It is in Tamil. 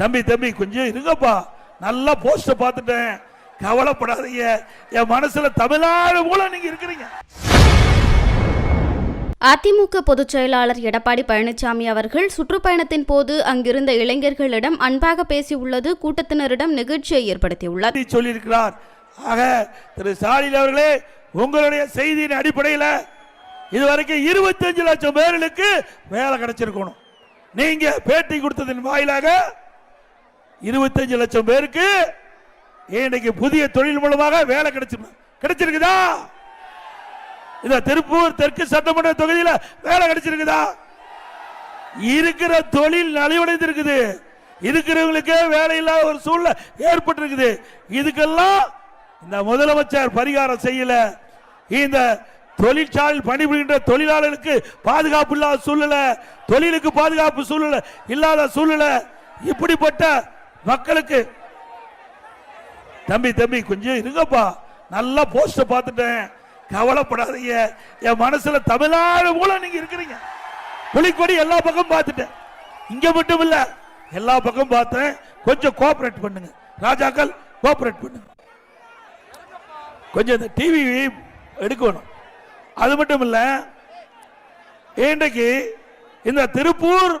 தம்பி தம்பி கொஞ்சம் இருங்கப்பா. நல்லா போஸ்ட பார்த்துட்டேன். கவலைப்படாதீங்க. என் மனசுல தமிழ்நாடு போல நீங்க இருக்கிறீங்க. அதிமுக பொதுச் செயலாளர் எடப்பாடி பழனிசாமி அவர்கள் சுற்றுப்பயணத்தின் போது அங்கிருந்த இளைஞர்களிடம் அன்பாக பேசியுள்ளது கூட்டத்தினரிடம் நெகிழ்ச்சியை ஏற்படுத்தியுள்ளது அப்படி சொல்லியிருக்கிறார். ஆக திரு ஸ்டாலின் அவர்களே உங்களுடைய செய்தியின் அடிப்படையில் இதுவரைக்கும் இருபத்தஞ்சு லட்சம் பேர்களுக்கு வேலை கிடைச்சிருக்கணும். நீங்க பேட்டி கொடுத்ததன் வாயிலாக இருபத்தஞ்சு லட்சம் பேருக்கு இன்னைக்கு புதிய தொழில் மூலமாக வேலை கிடைச்சி கிடைச்சிருக்குதா? இந்த திருப்பூர் தெற்கு சட்டமன்ற தொகுதியில் வேலை கிடைச்சிருக்குதா? இருக்கிற தொழில் நலிவடைந்திருக்குது. இருக்கிறவங்களுக்கு வேலை இல்லாத ஒரு சூழ்நிலை ஏற்பட்டிருக்குது. இதுக்கெல்லாம் இந்த முதலமைச்சர் பரிகாரம் செய்யல. இந்த தொழிற்சாலையில் பணிபுரிகின்ற தொழிலாளர்களுக்கு பாதுகாப்பு இல்லாத சூழ்நிலை தொழிலுக்கு பாதுகாப்பு சூழ்நிலை இல்லாத சூழ்நிலை இப்படிப்பட்ட மக்களுக்கு. தம்பி தம்பி கொஞ்சம் இருங்கப்பா. நல்லா போஸ்ட பார்த்துட்டேன். கவலைப்படாதீங்க. என் மனசுல தமிழ்நாடு மூலம் நீங்க இருக்கிறீங்க. புலிக்கொடி எல்லா பக்கம் பார்த்துட்டேன். இங்க மட்டும் இல்ல எல்லா பக்கம் பார்த்தேன். கொஞ்சம் கோஆபரேட் பண்ணுங்க. ராஜாக்கள் கோஆபரேட் பண்ணுங்க. கொஞ்சம் இந்த டிவி எடுக்கணும். அது மட்டும் இல்ல இன்றைக்கு இந்த திருப்பூர்